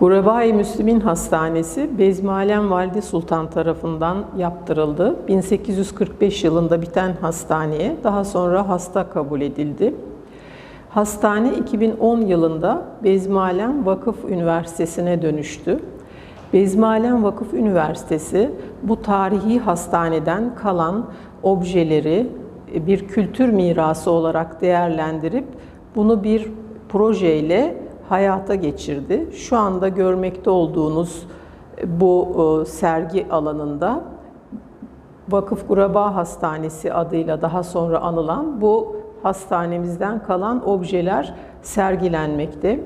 Gurebai Müslümin Hastanesi Bezmialem Valide Sultan tarafından yaptırıldı. 1845 yılında biten hastaneye daha sonra hasta kabul edildi. Hastane 2010 yılında Bezmialem Vakıf Üniversitesi'ne dönüştü. Bezmialem Vakıf Üniversitesi bu tarihi hastaneden kalan objeleri bir kültür mirası olarak değerlendirip bunu bir projeyle hayata geçirdi. Şu anda görmekte olduğunuz bu e, sergi alanında Vakıf Guraba Hastanesi adıyla daha sonra anılan bu hastanemizden kalan objeler sergilenmekte.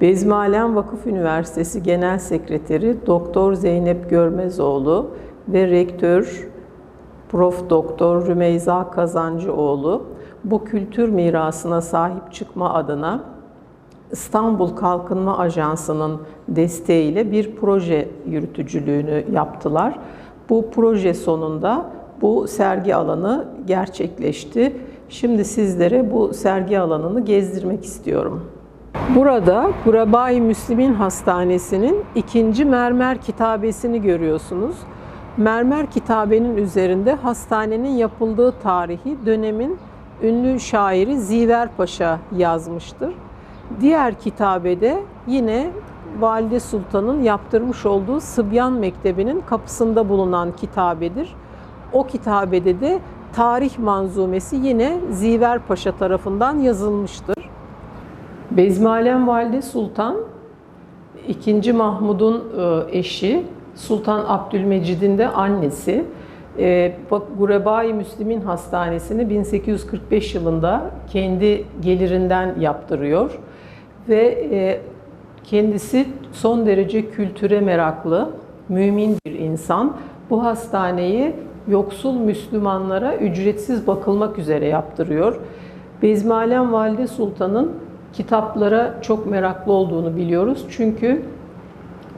Bezmialem Vakıf Üniversitesi Genel Sekreteri Doktor Zeynep Görmezoğlu ve Rektör Prof. Doktor Rümeyza Kazancıoğlu bu kültür mirasına sahip çıkma adına İstanbul Kalkınma Ajansı'nın desteğiyle bir proje yürütücülüğünü yaptılar. Bu proje sonunda bu sergi alanı gerçekleşti. Şimdi sizlere bu sergi alanını gezdirmek istiyorum. Burada Gurabai Müslimin Hastanesi'nin ikinci mermer kitabesini görüyorsunuz. Mermer kitabenin üzerinde hastanenin yapıldığı tarihi dönemin ünlü şairi Ziver Paşa yazmıştır. Diğer kitabede yine Valide Sultan'ın yaptırmış olduğu Sıbyan Mektebi'nin kapısında bulunan kitabedir. O kitabede de tarih manzumesi yine Ziver Paşa tarafından yazılmıştır. Bezmialem Valide Sultan, 2. Mahmud'un e, eşi, Sultan Abdülmecid'in de annesi. E, Gurebai Müslimin Hastanesi'ni 1845 yılında kendi gelirinden yaptırıyor ve e, kendisi son derece kültüre meraklı, mümin bir insan. Bu hastaneyi yoksul Müslümanlara ücretsiz bakılmak üzere yaptırıyor. Bezmialem Valide Sultan'ın kitaplara çok meraklı olduğunu biliyoruz. Çünkü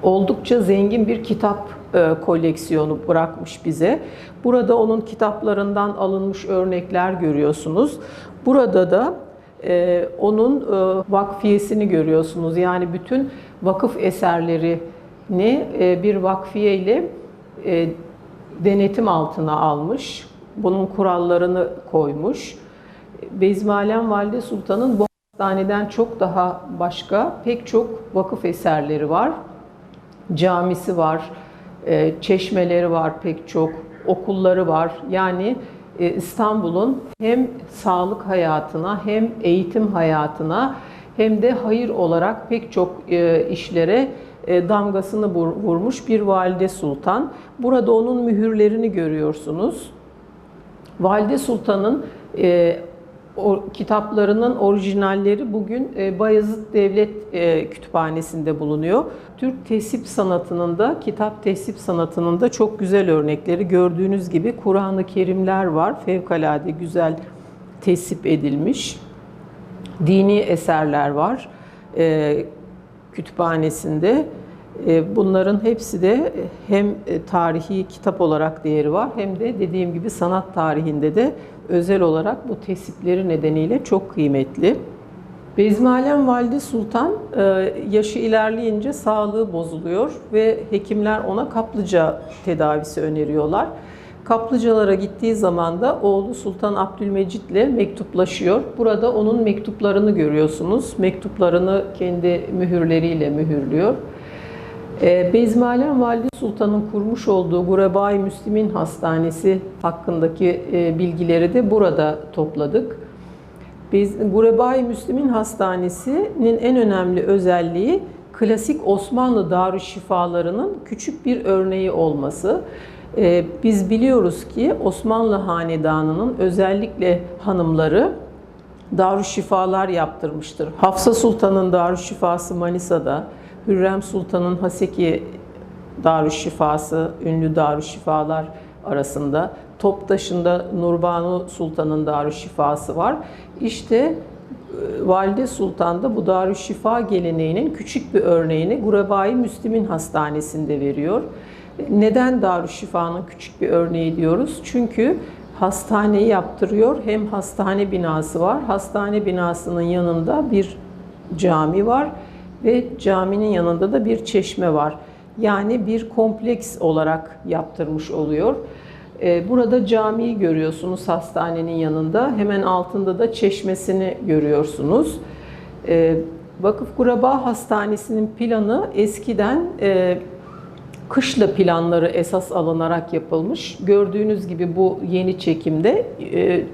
oldukça zengin bir kitap koleksiyonu bırakmış bize. Burada onun kitaplarından alınmış örnekler görüyorsunuz. Burada da e, onun e, vakfiyesini görüyorsunuz. Yani bütün vakıf eserlerini bir vakfiye ile denetim altına almış. Bunun kurallarını koymuş. Bezmialem Valide Sultan'ın bu hastaneden çok daha başka pek çok vakıf eserleri var. Camisi var, e, çeşmeleri var pek çok, okulları var. Yani e, İstanbul'un hem sağlık hayatına hem eğitim hayatına hem de hayır olarak pek çok e, işlere damgasını vurmuş bir valide sultan. Burada onun mühürlerini görüyorsunuz. Valide Sultan'ın o kitaplarının orijinalleri bugün e, Bayezid Devlet e, Kütüphanesi'nde bulunuyor. Türk tesip sanatının da, kitap tesip sanatının da çok güzel örnekleri. Gördüğünüz gibi Kur'an-ı Kerimler var. Fevkalade güzel tesip edilmiş. Dini eserler var e, kütüphanesinde. Bunların hepsi de hem tarihi kitap olarak değeri var hem de dediğim gibi sanat tarihinde de özel olarak bu tesipleri nedeniyle çok kıymetli. Bezmialem Valide Sultan e, yaşı ilerleyince sağlığı bozuluyor ve hekimler ona kaplıca tedavisi öneriyorlar. Kaplıcalara gittiği zaman da oğlu Sultan Abdülmecit ile mektuplaşıyor. Burada onun mektuplarını görüyorsunuz. Mektuplarını kendi mühürleriyle mühürlüyor. E, Bezmialem Valide Sultan'ın kurmuş olduğu Gurebai Müslimin Hastanesi hakkındaki e, bilgileri de burada topladık. Biz Gurebai Müslimin Hastanesi'nin en önemli özelliği klasik Osmanlı darüşşifalarının küçük bir örneği olması. E, biz biliyoruz ki Osmanlı Hanedanı'nın özellikle hanımları darüşşifalar yaptırmıştır. Hafsa Sultan'ın darüşşifası Manisa'da, Hürrem Sultan'ın Haseki Darüşşifası, ünlü Darüşşifalar arasında. Toptaşı'nda Nurbanu Sultan'ın Darüşşifası var. İşte e, Valide Sultan da bu Darüşşifa geleneğinin küçük bir örneğini Gurebai Müslim'in hastanesinde veriyor. Neden Darüşşifa'nın küçük bir örneği diyoruz? Çünkü hastaneyi yaptırıyor. Hem hastane binası var. Hastane binasının yanında bir cami var ve caminin yanında da bir çeşme var. Yani bir kompleks olarak yaptırmış oluyor. Ee, Burada camiyi görüyorsunuz hastanenin yanında. Hemen altında da çeşmesini görüyorsunuz. Ee, Vakıf Kuraba Hastanesi'nin planı eskiden e, kışla planları esas alınarak yapılmış. Gördüğünüz gibi bu yeni çekimde e,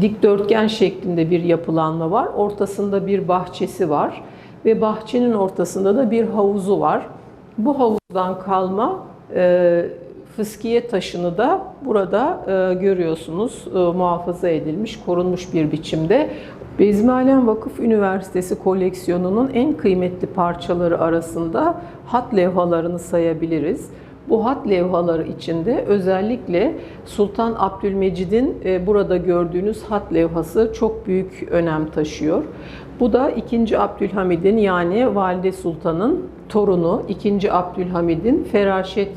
dikdörtgen şeklinde bir yapılanma var. Ortasında bir bahçesi var ve bahçenin ortasında da bir havuzu var. Bu havuzdan kalma e, fıskiye taşını da burada e, görüyorsunuz e, muhafaza edilmiş, korunmuş bir biçimde. Bezmialem Vakıf Üniversitesi koleksiyonunun en kıymetli parçaları arasında hat levhalarını sayabiliriz. Bu hat levhaları içinde özellikle Sultan Abdülmecid'in e, burada gördüğünüz hat levhası çok büyük önem taşıyor. Bu da 2. Abdülhamid'in yani Valide Sultan'ın torunu 2. Abdülhamid'in feraşet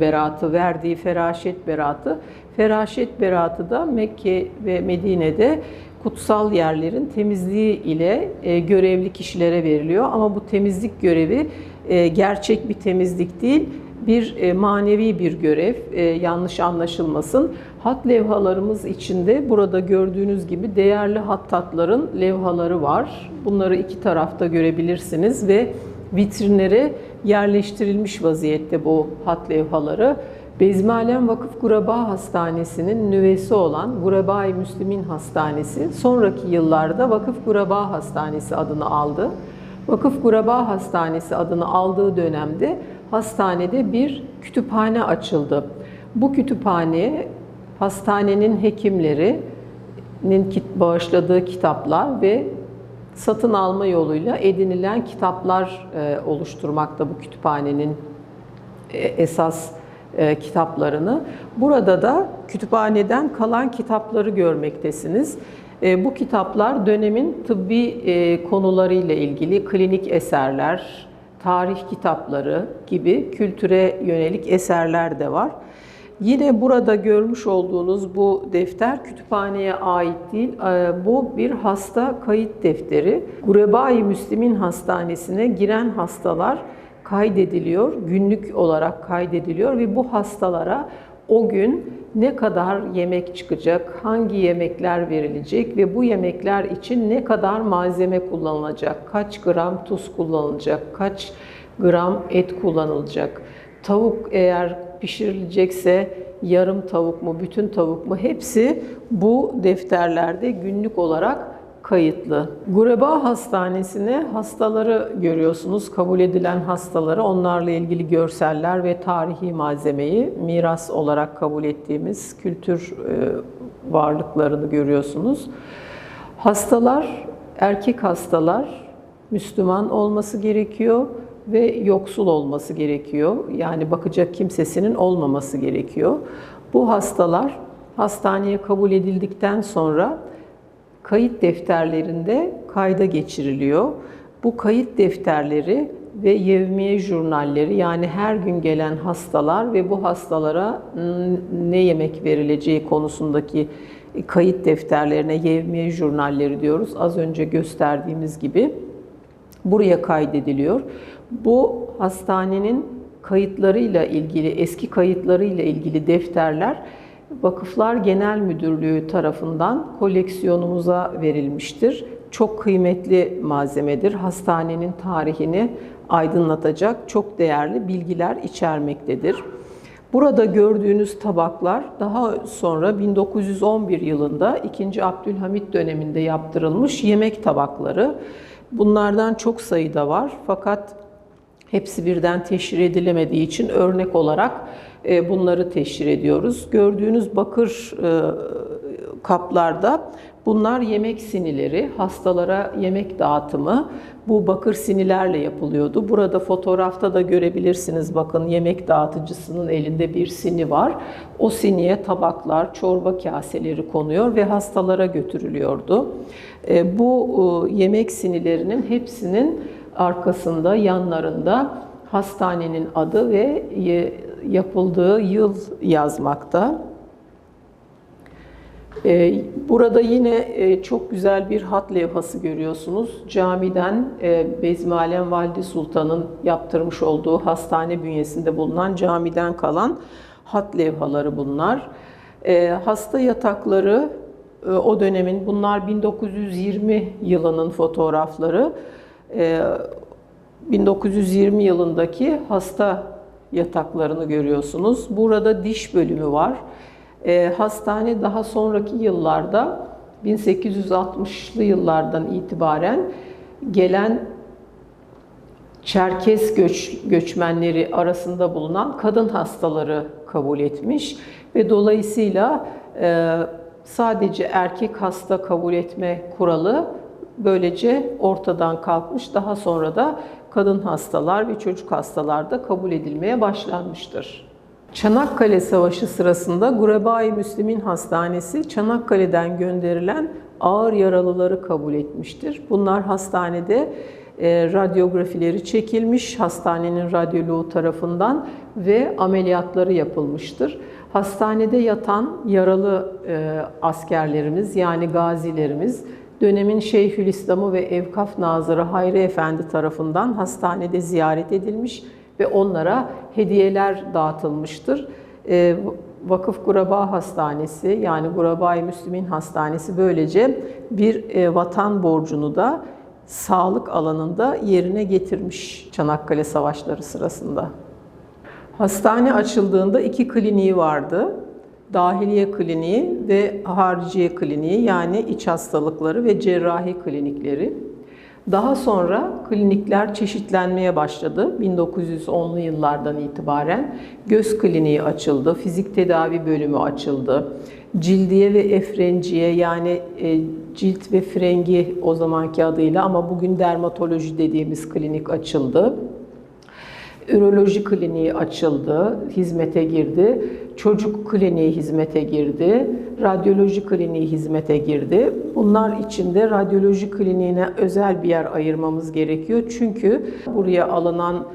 beratı verdiği feraşet beratı. Feraşet beratı da Mekke ve Medine'de kutsal yerlerin temizliği ile e, görevli kişilere veriliyor. Ama bu temizlik görevi e, gerçek bir temizlik değil, bir e, manevi bir görev. E, yanlış anlaşılmasın. Hat levhalarımız içinde burada gördüğünüz gibi değerli hattatların levhaları var. Bunları iki tarafta görebilirsiniz ve vitrinlere yerleştirilmiş vaziyette bu hat levhaları. Bezmialem Vakıf Guraba Hastanesi'nin nüvesi olan Guraba-i Müslimin Hastanesi sonraki yıllarda Vakıf Guraba Hastanesi adını aldı. Vakıf Guraba Hastanesi adını aldığı dönemde hastanede bir kütüphane açıldı. Bu kütüphane hastanenin hekimlerinin bağışladığı kitaplar ve satın alma yoluyla edinilen kitaplar e, oluşturmakta bu kütüphanenin e, esas e, kitaplarını. Burada da kütüphaneden kalan kitapları görmektesiniz. Bu kitaplar dönemin tıbbi konularıyla ilgili klinik eserler, tarih kitapları gibi kültüre yönelik eserler de var. Yine burada görmüş olduğunuz bu defter kütüphaneye ait değil. Bu bir hasta kayıt defteri. Gurebai Müslimin Hastanesi'ne giren hastalar kaydediliyor, günlük olarak kaydediliyor ve bu hastalara o gün ne kadar yemek çıkacak, hangi yemekler verilecek ve bu yemekler için ne kadar malzeme kullanılacak, kaç gram tuz kullanılacak, kaç gram et kullanılacak, tavuk eğer pişirilecekse yarım tavuk mu, bütün tavuk mu hepsi bu defterlerde günlük olarak kayıtlı. Gureba Hastanesi'ne hastaları görüyorsunuz, kabul edilen hastaları, onlarla ilgili görseller ve tarihi malzemeyi miras olarak kabul ettiğimiz kültür e, varlıklarını görüyorsunuz. Hastalar, erkek hastalar Müslüman olması gerekiyor ve yoksul olması gerekiyor. Yani bakacak kimsesinin olmaması gerekiyor. Bu hastalar hastaneye kabul edildikten sonra kayıt defterlerinde kayda geçiriliyor. Bu kayıt defterleri ve yevmiye jurnalleri yani her gün gelen hastalar ve bu hastalara ne yemek verileceği konusundaki kayıt defterlerine yevmiye jurnalleri diyoruz. Az önce gösterdiğimiz gibi buraya kaydediliyor. Bu hastanenin kayıtlarıyla ilgili, eski kayıtlarıyla ilgili defterler Vakıflar Genel Müdürlüğü tarafından koleksiyonumuza verilmiştir. Çok kıymetli malzemedir. Hastanenin tarihini aydınlatacak çok değerli bilgiler içermektedir. Burada gördüğünüz tabaklar daha sonra 1911 yılında 2. Abdülhamit döneminde yaptırılmış yemek tabakları. Bunlardan çok sayıda var fakat hepsi birden teşhir edilemediği için örnek olarak e, bunları teşhir ediyoruz. Gördüğünüz bakır e, kaplarda bunlar yemek sinileri, hastalara yemek dağıtımı bu bakır sinilerle yapılıyordu. Burada fotoğrafta da görebilirsiniz bakın yemek dağıtıcısının elinde bir sini var. O siniye tabaklar, çorba kaseleri konuyor ve hastalara götürülüyordu. E, bu yemek sinilerinin hepsinin arkasında, yanlarında hastanenin adı ve yapıldığı yıl yazmakta. Ee, Burada yine e, çok güzel bir hat levhası görüyorsunuz. Camiden e, Bezmialem Valide Sultan'ın yaptırmış olduğu hastane bünyesinde bulunan camiden kalan hat levhaları bunlar. E, Hasta yatakları e, o dönemin bunlar 1920 yılının fotoğrafları. E, 1920 yılındaki hasta yataklarını görüyorsunuz. Burada diş bölümü var. E, hastane daha sonraki yıllarda 1860'lı yıllardan itibaren gelen Çerkes göç, göçmenleri arasında bulunan kadın hastaları kabul etmiş ve dolayısıyla e, sadece erkek hasta kabul etme kuralı böylece ortadan kalkmış. Daha sonra da kadın hastalar ve çocuk hastalar da kabul edilmeye başlanmıştır. Çanakkale Savaşı sırasında Gurebai Müslimin Hastanesi Çanakkale'den gönderilen ağır yaralıları kabul etmiştir. Bunlar hastanede e, radyografileri çekilmiş hastanenin radyoloğu tarafından ve ameliyatları yapılmıştır. Hastanede yatan yaralı e, askerlerimiz yani gazilerimiz dönemin Şeyhülislam'ı ve Evkaf Nazırı Hayri Efendi tarafından hastanede ziyaret edilmiş ve onlara hediyeler dağıtılmıştır. E, Vakıf Guraba Hastanesi yani Guraba-i Müslümin Hastanesi böylece bir e, vatan borcunu da sağlık alanında yerine getirmiş Çanakkale Savaşları sırasında. Hastane açıldığında iki kliniği vardı. Dahiliye Kliniği ve Hariciye Kliniği yani iç hastalıkları ve cerrahi klinikleri. Daha sonra klinikler çeşitlenmeye başladı. 1910'lu yıllardan itibaren göz kliniği açıldı, fizik tedavi bölümü açıldı. Cildiye ve efrenciye yani e, cilt ve frengi o zamanki adıyla ama bugün dermatoloji dediğimiz klinik açıldı. Üroloji kliniği açıldı, hizmete girdi. Çocuk kliniği hizmete girdi. Radyoloji kliniği hizmete girdi. Bunlar içinde radyoloji kliniğine özel bir yer ayırmamız gerekiyor. Çünkü buraya alınan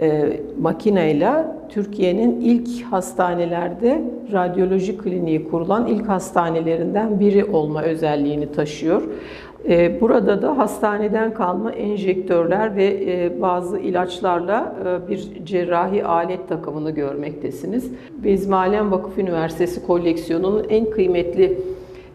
e, makineyle Türkiye'nin ilk hastanelerde radyoloji kliniği kurulan ilk hastanelerinden biri olma özelliğini taşıyor. E, burada da hastaneden kalma enjektörler ve e, bazı ilaçlarla e, bir cerrahi alet takımını görmektesiniz. Bezmalem Vakıf Üniversitesi koleksiyonunun en kıymetli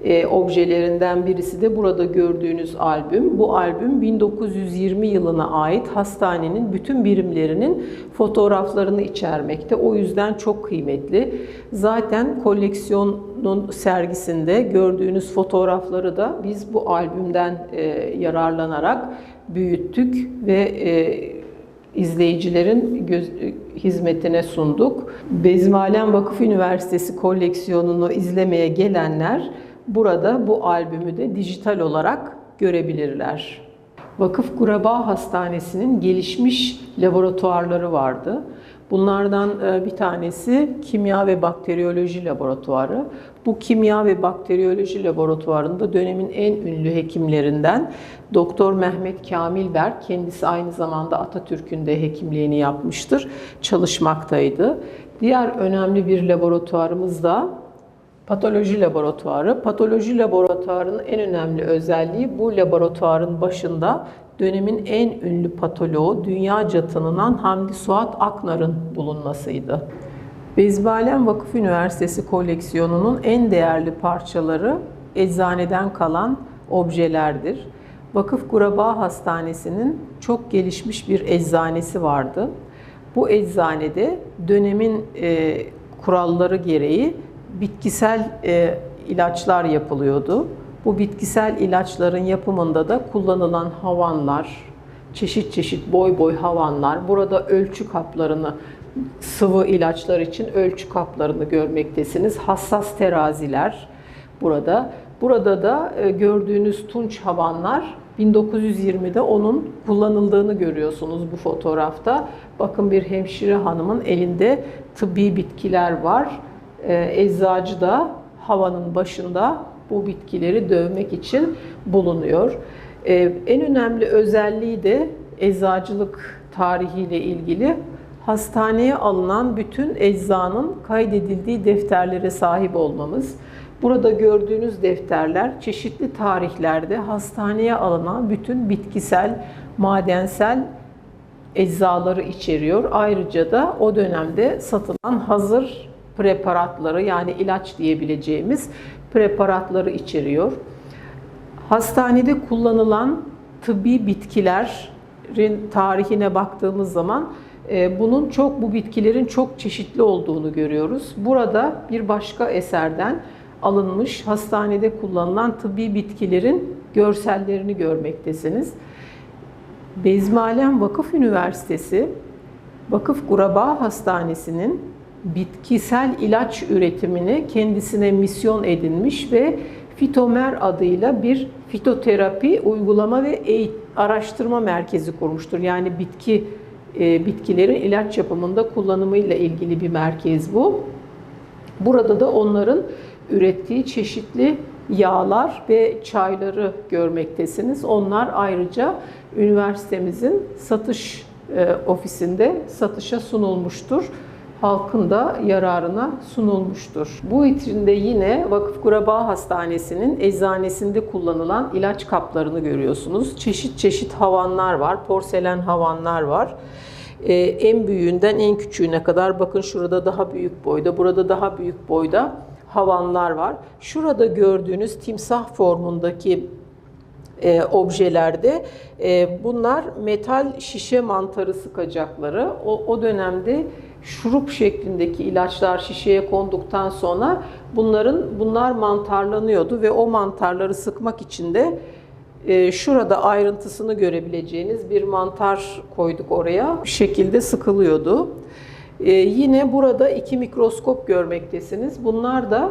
e, objelerinden birisi de burada gördüğünüz albüm. Bu albüm 1920 yılına ait hastanenin bütün birimlerinin fotoğraflarını içermekte. O yüzden çok kıymetli. Zaten koleksiyonun sergisinde gördüğünüz fotoğrafları da biz bu albümden e, yararlanarak büyüttük ve e, izleyicilerin göz, hizmetine sunduk. Bezmalem Vakıf Üniversitesi koleksiyonunu izlemeye gelenler burada bu albümü de dijital olarak görebilirler. Vakıf Kuraba Hastanesi'nin gelişmiş laboratuvarları vardı. Bunlardan e, bir tanesi kimya ve bakteriyoloji laboratuvarı. Bu kimya ve bakteriyoloji laboratuvarında dönemin en ünlü hekimlerinden Doktor Mehmet Kamil Berk, kendisi aynı zamanda Atatürk'ün de hekimliğini yapmıştır, çalışmaktaydı. Diğer önemli bir laboratuvarımız da Patoloji laboratuvarı. Patoloji laboratuvarının en önemli özelliği bu laboratuvarın başında dönemin en ünlü patoloğu, dünyaca tanınan Hamdi Suat Aknar'ın bulunmasıydı. Bezbalem Vakıf Üniversitesi koleksiyonunun en değerli parçaları eczaneden kalan objelerdir. Vakıf Guraba Hastanesi'nin çok gelişmiş bir eczanesi vardı. Bu eczanede dönemin e, kuralları gereği bitkisel e, ilaçlar yapılıyordu. Bu bitkisel ilaçların yapımında da kullanılan havanlar, çeşit çeşit boy boy havanlar, burada ölçü kaplarını, sıvı ilaçlar için ölçü kaplarını görmektesiniz. Hassas teraziler burada. Burada da e, gördüğünüz tunç havanlar 1920'de onun kullanıldığını görüyorsunuz bu fotoğrafta. Bakın bir hemşire hanımın elinde tıbbi bitkiler var. Ee, eczacı da havanın başında bu bitkileri dövmek için bulunuyor. Ee, en önemli özelliği de eczacılık tarihiyle ilgili hastaneye alınan bütün eczanın kaydedildiği defterlere sahip olmamız. Burada gördüğünüz defterler çeşitli tarihlerde hastaneye alınan bütün bitkisel, madensel eczaları içeriyor. Ayrıca da o dönemde satılan hazır preparatları yani ilaç diyebileceğimiz preparatları içeriyor. Hastanede kullanılan tıbbi bitkilerin tarihine baktığımız zaman e, bunun çok bu bitkilerin çok çeşitli olduğunu görüyoruz. Burada bir başka eserden alınmış hastanede kullanılan tıbbi bitkilerin görsellerini görmektesiniz. Bezmialem Vakıf Üniversitesi Vakıf Guraba Hastanesi'nin bitkisel ilaç üretimini kendisine misyon edinmiş ve Fitomer adıyla bir fitoterapi uygulama ve araştırma merkezi kurmuştur. Yani bitki e, bitkilerin ilaç yapımında kullanımıyla ilgili bir merkez bu. Burada da onların ürettiği çeşitli yağlar ve çayları görmektesiniz. Onlar ayrıca üniversitemizin satış e, ofisinde satışa sunulmuştur. Halkın da yararına sunulmuştur. Bu vitrinde yine Vakıf Kuraba Hastanesi'nin eczanesinde kullanılan ilaç kaplarını görüyorsunuz. Çeşit çeşit havanlar var, porselen havanlar var. Ee, en büyüğünden en küçüğüne kadar bakın şurada daha büyük boyda, burada daha büyük boyda havanlar var. Şurada gördüğünüz timsah formundaki e, objelerde e, bunlar metal şişe mantarı sıkacakları. O, o dönemde şurup şeklindeki ilaçlar şişeye konduktan sonra bunların bunlar mantarlanıyordu ve o mantarları sıkmak için de e, şurada ayrıntısını görebileceğiniz bir mantar koyduk oraya. Bu şekilde sıkılıyordu. E, yine burada iki mikroskop görmektesiniz. Bunlar da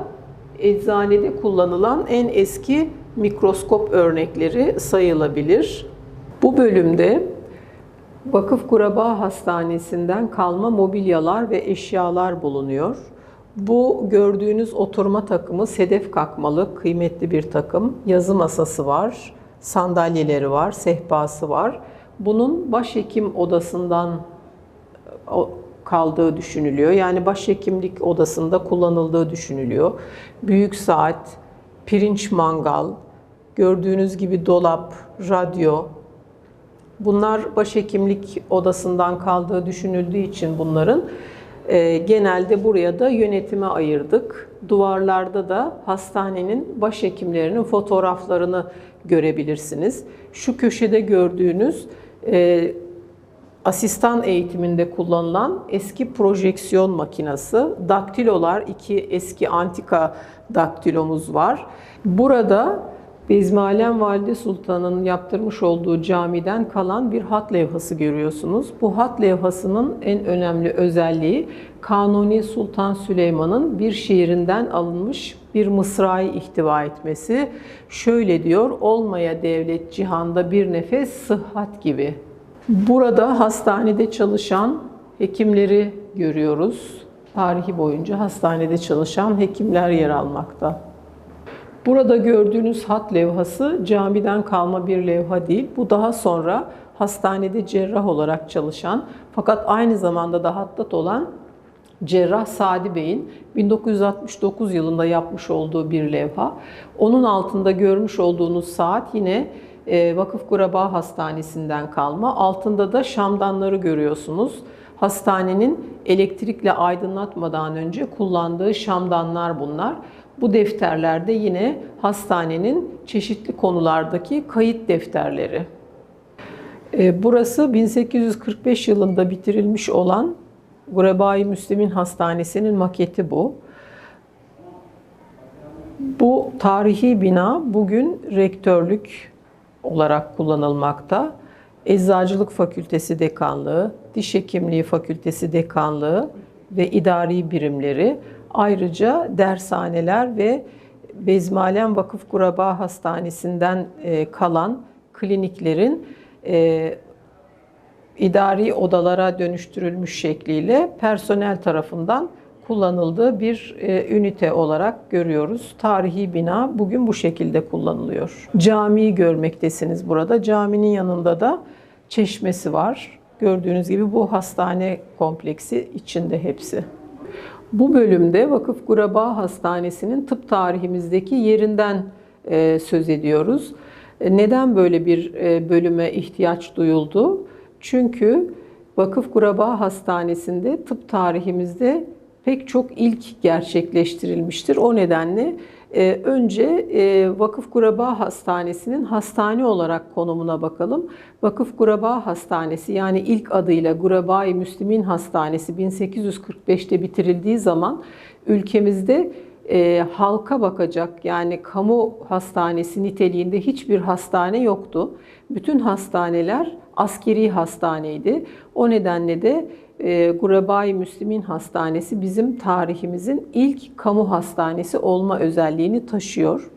eczanede kullanılan en eski mikroskop örnekleri sayılabilir. Bu bölümde Vakıf Kuraba Hastanesi'nden kalma mobilyalar ve eşyalar bulunuyor. Bu gördüğünüz oturma takımı sedef kakmalı kıymetli bir takım. Yazı masası var, sandalyeleri var, sehpası var. Bunun başhekim odasından o- kaldığı düşünülüyor. Yani başhekimlik odasında kullanıldığı düşünülüyor. Büyük saat, pirinç mangal, gördüğünüz gibi dolap, radyo, Bunlar başhekimlik odasından kaldığı düşünüldüğü için bunların e, genelde buraya da yönetime ayırdık. Duvarlarda da hastanenin başhekimlerinin fotoğraflarını görebilirsiniz. Şu köşede gördüğünüz e, asistan eğitiminde kullanılan eski projeksiyon makinası, daktilolar, iki eski antika daktilomuz var. Burada Bezmialem Valide Sultan'ın yaptırmış olduğu camiden kalan bir hat levhası görüyorsunuz. Bu hat levhasının en önemli özelliği Kanuni Sultan Süleyman'ın bir şiirinden alınmış bir mısrayı ihtiva etmesi. Şöyle diyor, olmaya devlet cihanda bir nefes sıhhat gibi. Burada hastanede çalışan hekimleri görüyoruz. Tarihi boyunca hastanede çalışan hekimler yer almakta. Burada gördüğünüz hat levhası camiden kalma bir levha değil. Bu daha sonra hastanede cerrah olarak çalışan fakat aynı zamanda da hattat olan Cerrah Sadi Bey'in 1969 yılında yapmış olduğu bir levha. Onun altında görmüş olduğunuz saat yine e, Vakıf Kuraba Hastanesi'nden kalma. Altında da şamdanları görüyorsunuz. Hastanenin elektrikle aydınlatmadan önce kullandığı şamdanlar bunlar. Bu defterlerde yine hastanenin çeşitli konulardaki kayıt defterleri. E, Burası 1845 yılında bitirilmiş olan Gurebai Müslim'in Hastanesi'nin maketi bu. Bu tarihi bina bugün rektörlük olarak kullanılmakta. Eczacılık Fakültesi Dekanlığı, Diş Hekimliği Fakültesi Dekanlığı ve idari birimleri, ayrıca dershaneler ve Bezmialem Vakıf Kuraba Hastanesi'nden e, kalan kliniklerin e, idari odalara dönüştürülmüş şekliyle personel tarafından kullanıldığı bir e, ünite olarak görüyoruz. Tarihi bina bugün bu şekilde kullanılıyor. Camiyi görmektesiniz burada. Caminin yanında da çeşmesi var. Gördüğünüz gibi bu hastane kompleksi içinde hepsi. Bu bölümde Vakıf Guraba Hastanesi'nin tıp tarihimizdeki yerinden e, söz ediyoruz. E, neden böyle bir e, bölüme ihtiyaç duyuldu? Çünkü Vakıf Guraba Hastanesi'nde tıp tarihimizde pek çok ilk gerçekleştirilmiştir. O nedenle e, önce e, Vakıf Guraba Hastanesi'nin hastane olarak konumuna bakalım. Vakıf Guraba Hastanesi yani ilk adıyla Guraba-i Müslimin Hastanesi 1845'te bitirildiği zaman ülkemizde e, halka bakacak yani kamu hastanesi niteliğinde hiçbir hastane yoktu. Bütün hastaneler askeri hastaneydi. O nedenle de e, Gurabay Müslimin Hastanesi bizim tarihimizin ilk kamu hastanesi olma özelliğini taşıyor.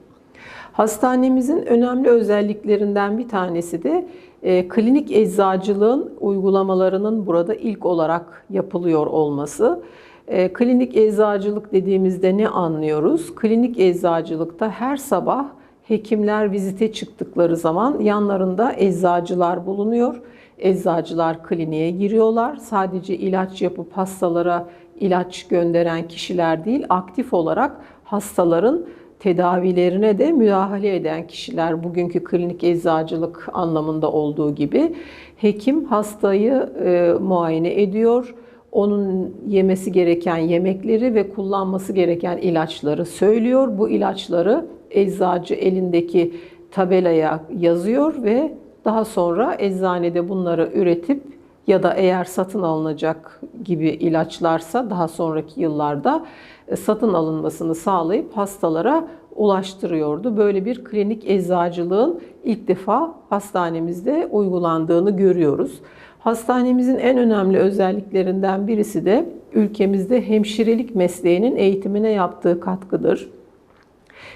Hastanemizin önemli özelliklerinden bir tanesi de e, klinik eczacılığın uygulamalarının burada ilk olarak yapılıyor olması. E, klinik eczacılık dediğimizde ne anlıyoruz? Klinik eczacılıkta her sabah hekimler vizite çıktıkları zaman yanlarında eczacılar bulunuyor. Eczacılar kliniğe giriyorlar. Sadece ilaç yapıp hastalara ilaç gönderen kişiler değil, aktif olarak hastaların tedavilerine de müdahale eden kişiler bugünkü klinik eczacılık anlamında olduğu gibi hekim hastayı e, muayene ediyor. Onun yemesi gereken yemekleri ve kullanması gereken ilaçları söylüyor. Bu ilaçları eczacı elindeki tabelaya yazıyor ve daha sonra eczanede bunları üretip ya da eğer satın alınacak gibi ilaçlarsa daha sonraki yıllarda e, satın alınmasını sağlayıp hastalara ulaştırıyordu. Böyle bir klinik eczacılığın ilk defa hastanemizde uygulandığını görüyoruz. Hastanemizin en önemli özelliklerinden birisi de ülkemizde hemşirelik mesleğinin eğitimine yaptığı katkıdır.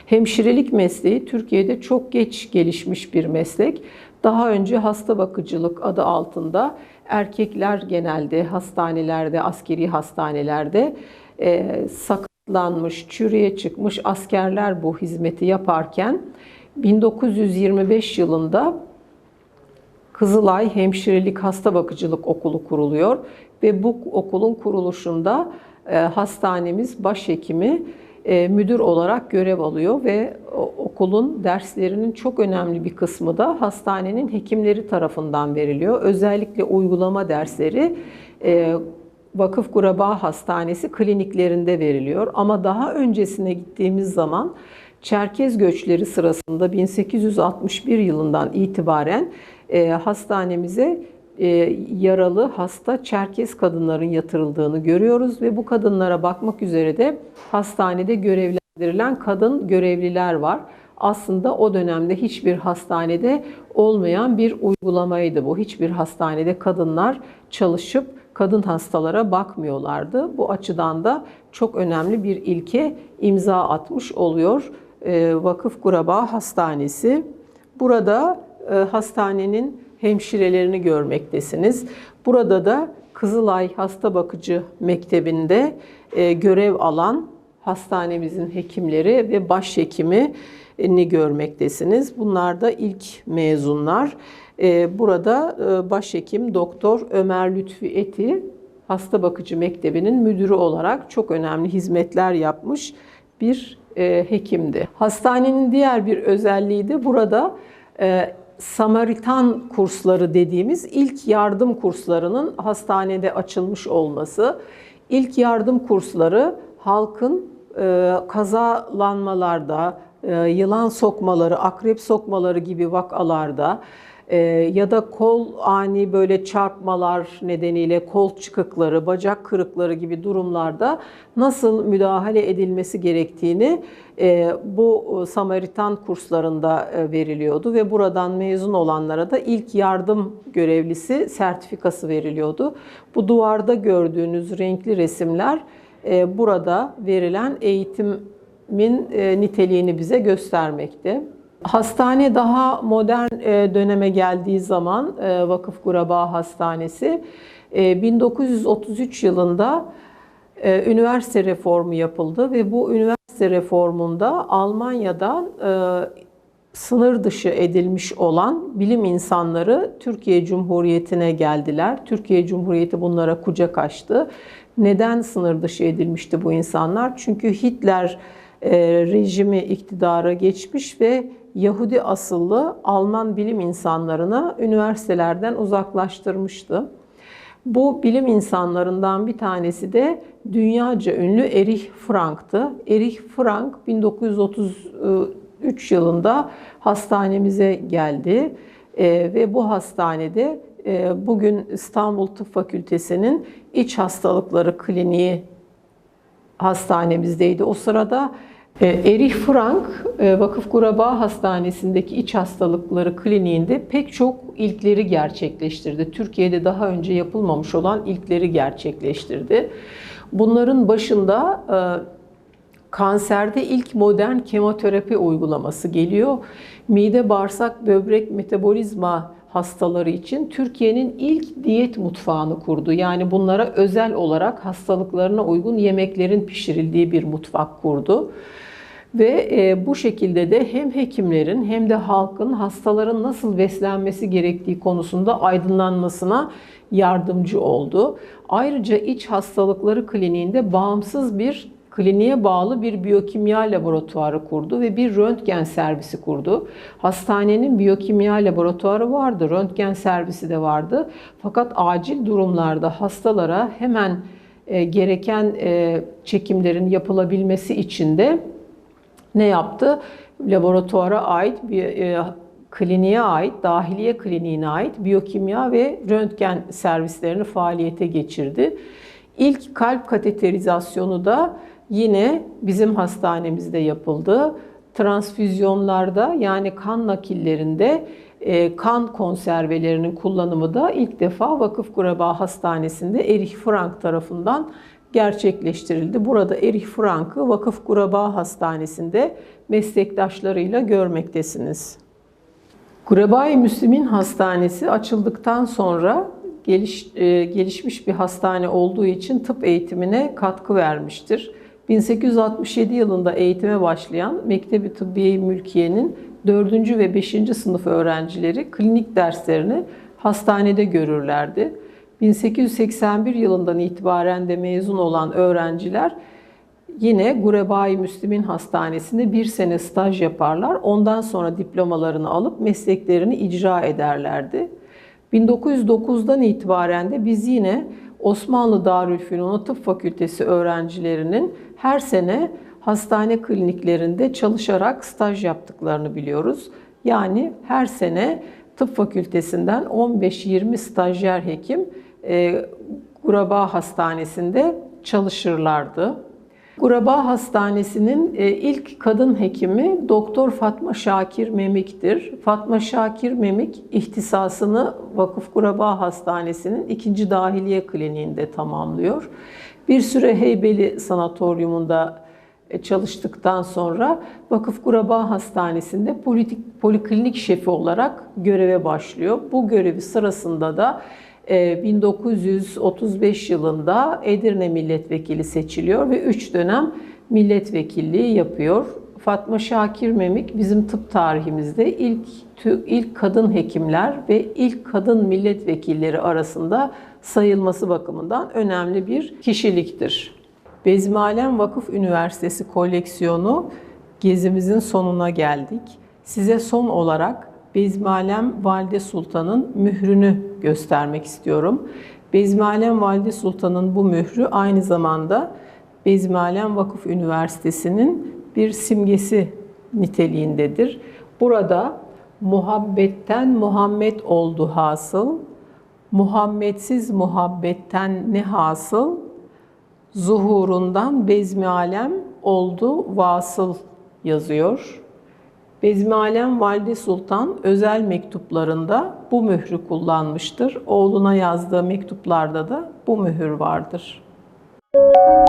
Hemşirelik mesleği Türkiye'de çok geç gelişmiş bir meslek. Daha önce hasta bakıcılık adı altında erkekler genelde hastanelerde, askeri hastanelerde e, sakatlanmış, çürüye çıkmış askerler bu hizmeti yaparken 1925 yılında Kızılay Hemşirelik Hasta Bakıcılık Okulu kuruluyor ve bu okulun kuruluşunda e, hastanemiz başhekimi müdür olarak görev alıyor ve okulun derslerinin çok önemli bir kısmı da hastanenin hekimleri tarafından veriliyor. Özellikle uygulama dersleri e, Vakıf Guraba Hastanesi kliniklerinde veriliyor. Ama daha öncesine gittiğimiz zaman Çerkez göçleri sırasında 1861 yılından itibaren e, hastanemize e, yaralı hasta Çerkez kadınların yatırıldığını görüyoruz ve bu kadınlara bakmak üzere de hastanede görevlendirilen kadın görevliler var. Aslında o dönemde hiçbir hastanede olmayan bir uygulamaydı bu. Hiçbir hastanede kadınlar çalışıp kadın hastalara bakmıyorlardı. Bu açıdan da çok önemli bir ilke imza atmış oluyor e, Vakıf Kuraba Hastanesi. Burada e, hastanenin hemşirelerini görmektesiniz. Burada da Kızılay Hasta Bakıcı Mektebi'nde e, görev alan hastanemizin hekimleri ve başhekimini görmektesiniz. Bunlar da ilk mezunlar. E, burada e, başhekim Doktor Ömer Lütfi Eti Hasta Bakıcı Mektebi'nin müdürü olarak çok önemli hizmetler yapmış bir hekimdi. Hastanenin diğer bir özelliği de burada Samaritan kursları dediğimiz ilk yardım kurslarının hastanede açılmış olması. İlk yardım kursları halkın e, kazalanmalarda, e, yılan sokmaları, akrep sokmaları gibi vakalarda ee, ya da kol ani böyle çarpmalar nedeniyle kol çıkıkları, bacak kırıkları gibi durumlarda nasıl müdahale edilmesi gerektiğini e, bu Samaritan kurslarında e, veriliyordu ve buradan mezun olanlara da ilk yardım görevlisi sertifikası veriliyordu. Bu duvarda gördüğünüz renkli resimler e, burada verilen eğitimin niteliğini bize göstermekte. Hastane daha modern e, döneme geldiği zaman e, Vakıf Guraba Hastanesi 1933 e, yılında üniversite reformu yapıldı ve bu üniversite reformunda Almanya'dan sınır dışı edilmiş olan bilim insanları Türkiye Cumhuriyeti'ne geldiler. Türkiye Cumhuriyeti bunlara kucak açtı Neden sınır dışı edilmişti bu insanlar? Çünkü Hitler rejimi iktidara geçmiş ve Yahudi asıllı Alman bilim insanlarını üniversitelerden uzaklaştırmıştı. Bu bilim insanlarından bir tanesi de dünyaca ünlü Erich Frank'tı. Erich Frank 1933 yılında hastanemize geldi e, ve bu hastanede e, bugün İstanbul Tıp Fakültesi'nin iç hastalıkları kliniği hastanemizdeydi. O sırada e, Erich Frank e, Vakıf Kuraba Hastanesi'ndeki iç hastalıkları kliniğinde pek çok ilkleri gerçekleştirdi. Türkiye'de daha önce yapılmamış olan ilkleri gerçekleştirdi. Bunların başında e, kanserde ilk modern kemoterapi uygulaması geliyor. Mide, bağırsak, böbrek, metabolizma hastaları için Türkiye'nin ilk diyet mutfağını kurdu. Yani bunlara özel olarak hastalıklarına uygun yemeklerin pişirildiği bir mutfak kurdu. Ve e, bu şekilde de hem hekimlerin hem de halkın hastaların nasıl beslenmesi gerektiği konusunda aydınlanmasına yardımcı oldu. Ayrıca iç hastalıkları kliniğinde bağımsız bir kliniğe bağlı bir biyokimya laboratuvarı kurdu ve bir röntgen servisi kurdu. Hastanenin biyokimya laboratuvarı vardı, röntgen servisi de vardı. Fakat acil durumlarda hastalara hemen e, gereken e, çekimlerin yapılabilmesi için de ne yaptı? Laboratuvara ait bir e, kliniğe ait, dahiliye kliniğine ait biyokimya ve röntgen servislerini faaliyete geçirdi. İlk kalp kateterizasyonu da yine bizim hastanemizde yapıldı. Transfüzyonlarda yani kan nakillerinde e, kan konservelerinin kullanımı da ilk defa Vakıf Kuraba Hastanesi'nde Erich Frank tarafından gerçekleştirildi. Burada Erich Frank'ı Vakıf Kuraba Hastanesi'nde meslektaşlarıyla görmektesiniz. Müslim'in hastanesi açıldıktan sonra geliş, e, gelişmiş bir hastane olduğu için tıp eğitimine katkı vermiştir. 1867 yılında eğitime başlayan Mektebi Tıbbiye Mülkiye'nin 4. ve 5. sınıf öğrencileri klinik derslerini hastanede görürlerdi. 1881 yılından itibaren de mezun olan öğrenciler yine Gurebai Müslim'in hastanesinde bir sene staj yaparlar. Ondan sonra diplomalarını alıp mesleklerini icra ederlerdi. 1909'dan itibaren de biz yine Osmanlı Darülfünunu Tıp Fakültesi öğrencilerinin her sene hastane kliniklerinde çalışarak staj yaptıklarını biliyoruz. Yani her sene tıp fakültesinden 15-20 stajyer hekim e, Guraba Hastanesi'nde çalışırlardı. Guraba Hastanesi'nin e, ilk kadın hekimi Doktor Fatma Şakir Memik'tir. Fatma Şakir Memik ihtisasını Vakıf Guraba Hastanesi'nin ikinci dahiliye kliniğinde tamamlıyor. Bir süre Heybeli Sanatoryumunda e, çalıştıktan sonra Vakıf Guraba Hastanesi'nde politik, poliklinik şefi olarak göreve başlıyor. Bu görevi sırasında da 1935 e, yılında Edirne milletvekili seçiliyor ve 3 dönem milletvekilliği yapıyor. Fatma Şakir Memik bizim tıp tarihimizde ilk ilk kadın hekimler ve ilk kadın milletvekilleri arasında sayılması bakımından önemli bir kişiliktir. Bezmalem Vakıf Üniversitesi koleksiyonu gezimizin sonuna geldik. Size son olarak Bezmalem Valide Sultan'ın mührünü göstermek istiyorum. Bezmalem Valide Sultan'ın bu mührü aynı zamanda Bezmalem Vakıf Üniversitesi'nin bir simgesi niteliğindedir. Burada muhabbetten Muhammed oldu hasıl, Muhammedsiz muhabbetten ne hasıl, zuhurundan bezmi alem oldu vasıl yazıyor. Bezmi Alem Valide Sultan özel mektuplarında bu mührü kullanmıştır. Oğluna yazdığı mektuplarda da bu mühür vardır. Müzik